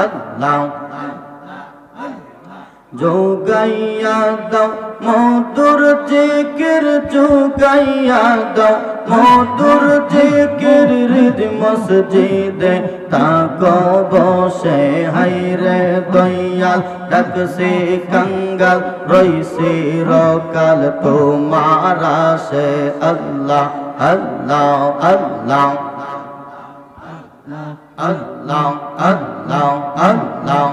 আল্লাহ। যোগাইয়া দাও, মধুর জিকির যোগাইয়া দাও, মধুর জিকির হৃদ মসজিদে তাকো বসে। হাইরে দয়াল ডাকসে কঙ্গাল রইসি রকাল, তোমারা সে আল্লাহ আল্লাহ আল্লাহ। আল্লাহ আল্লাহ আল্লাহ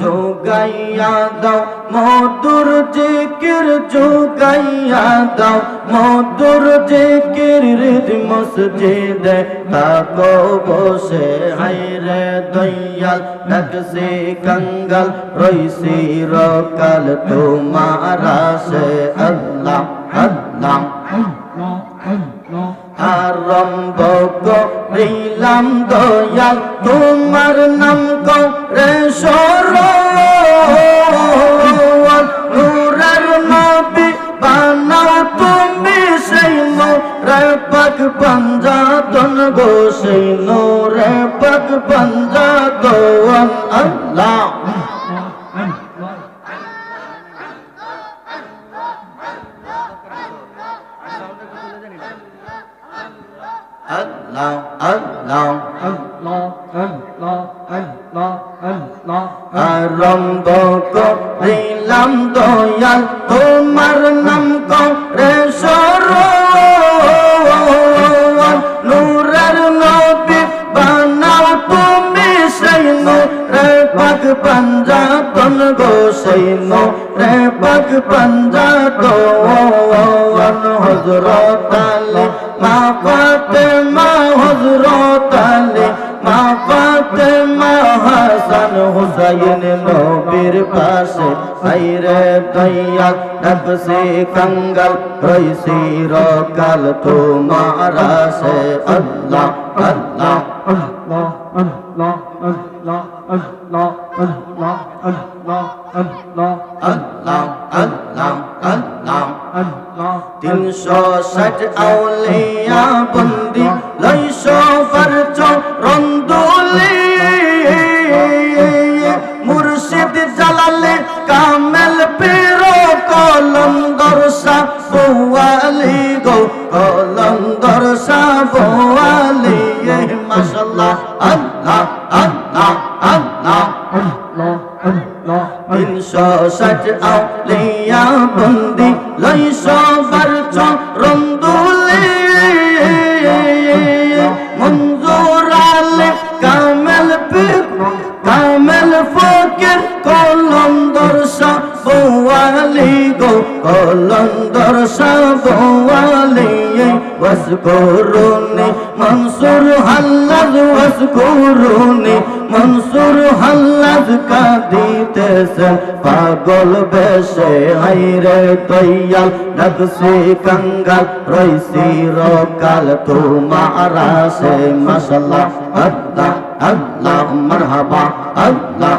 যোগাইয়া দাও মধুর জিকির যোগাইয়া দাও মধুর জিকির হৃদ মসজিদে তাকো বসে হাইরে দয়াল ডাকসে কঙ্গাল রইসি রকাল তোমারা সে আল্লাহ আল্লাহ আরম্ভ করিলাম দয়াল, তোমার নাম করে সর নূরের নবী বানাও তুমি সেই নোরে পাক পঞ্জাতন গো, সেই নোরে পাক পঞ্জাতন। আল্লাহ। আল্লাহ আল্লাহ। আরম্ভ করিলাম দয়াল তোমার নাম করে। সর নূরের নবী বানাও তুমি সেই নূরে পাক পঞ্জাতন গো সেই নূরে পাক পঞ্জাতন হজরত আলী মা ফাতেমা হুসাইন নবীর পাশে আইরে দয়াল ডাকসে কঙ্গাল রইসি রকাল তোমারা সে আল্লাহ আল্লাহ আল্লাহ আল্লাহ আল্লাহ তিনশো ষাট আউলিয়া বন্দি লইশো ফরচ তিনশো ষাট আউলিয়া বন্দি লইশো বরচ রন্দুলি মঞ্জুর আলে কামেল পীর, কামেল ফকির কলম দর্শা বোয়ালি গো কলম দর্শা বোয়ালি ওয়াসকুরুনি মনসুর হাল্লাজ ওয়াসকুরুনি মনসুর হাল্লাজ কাঁদিতেছেন পাগল বেশে হাইরে দয়াল নকশে কঙ্গাল, রইসি রকাল, তোমারা সে মশলা আল্লাহ আল্লাহ, মরহাবা, আল্লাহ।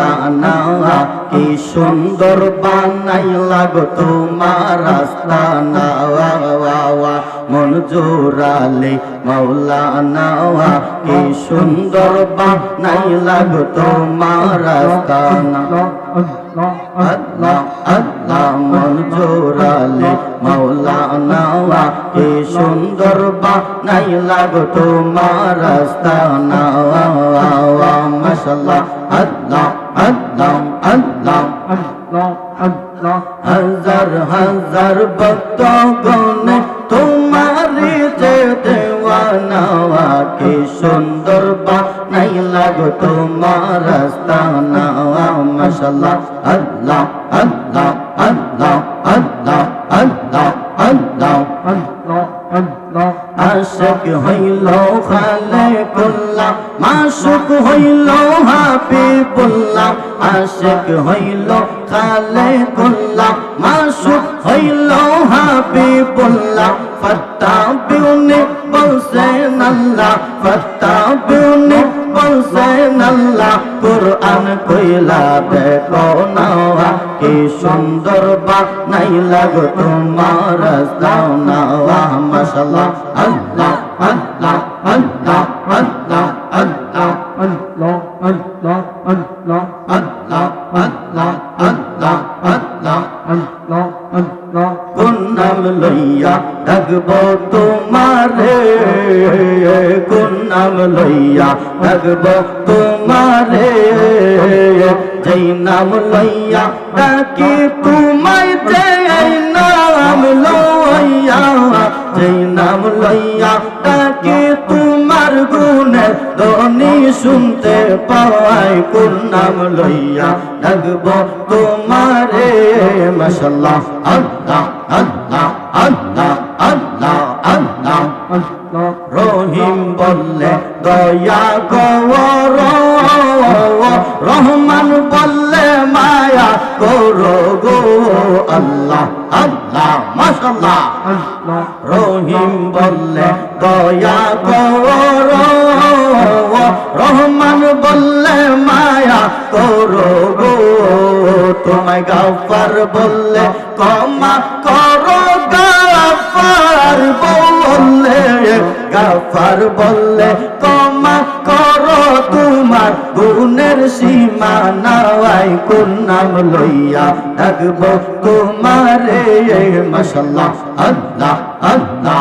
মৌলানা কি সুন্দর বানাই লাগো তোমার রাস্তা না মঞ্জুর আলী মৌলানা কি সুন্দর বানাই লাগো তোমার রাস্তা না আল্লাহ আল্লাহ মঞ্জুর আলী মৌলানা কি সুন্দর বানাই লাগো তোমার রাস্তা না মাশাল্লাহ আল্লাহ আল্লাহ আল্লাহ হাজার হাজার ভক্ত গনে তোমারি যে দেওয়ানা কি সুন্দর বানাই লাগো তোমার রাস্তা না মাশাল্লাহ আল্লাহ আল্লাহ আল্লাহ আল্লাহ আল্লাহ আল্লাহ। আশক হইল খালে কুল্লা মাসুক হইল আশক হইল খালে কুল্লা মাসুক হইল হাবিবুল্লাহ। ফত্তা বিউনি বলছেন আল্লাহ ফত্তা বিউনি বলছেন আল্লাহ কোরআন কইলা দেখো না কি সুন্দর বানাই লাগো তোমার দাও না মাশাল্লাহ আল্লাহ আল্লাহ আল্লাহ আল্লাহ আল্লাহ Allah, Allah, আল্লাহ। ডাকব তোমারে, কোন নাম লইয়া ডাকব তোমারে? যেই নাম লইয়া ডাকি তোমায় যে নাম লইয়া, যেই নাম লইয়া ডাকি তোমার গুণে ধ্বনি শুনতে পাওয়াই কোন নাম লইয়া ডাকব তোমারে? মাশাল্লাহ আল্লাহ আল্লাহ আল্লাহ। রহিম বললে দয়া গর রহমান বললে মায়া করো গো। আল্লাহ আল্লাহ Allah, রহিম বললে দয়া কর রহমান বললে মায়া করো গো। তোমায় গাফার বললে ক্ষমা গাফার বললে কমা করো তোমার গুণের সীমা নাওয়াই, কোন নাম লইয়া ডাকবো তোমারে? মশাল্লাহ, আল্লাহ আল্লাহ।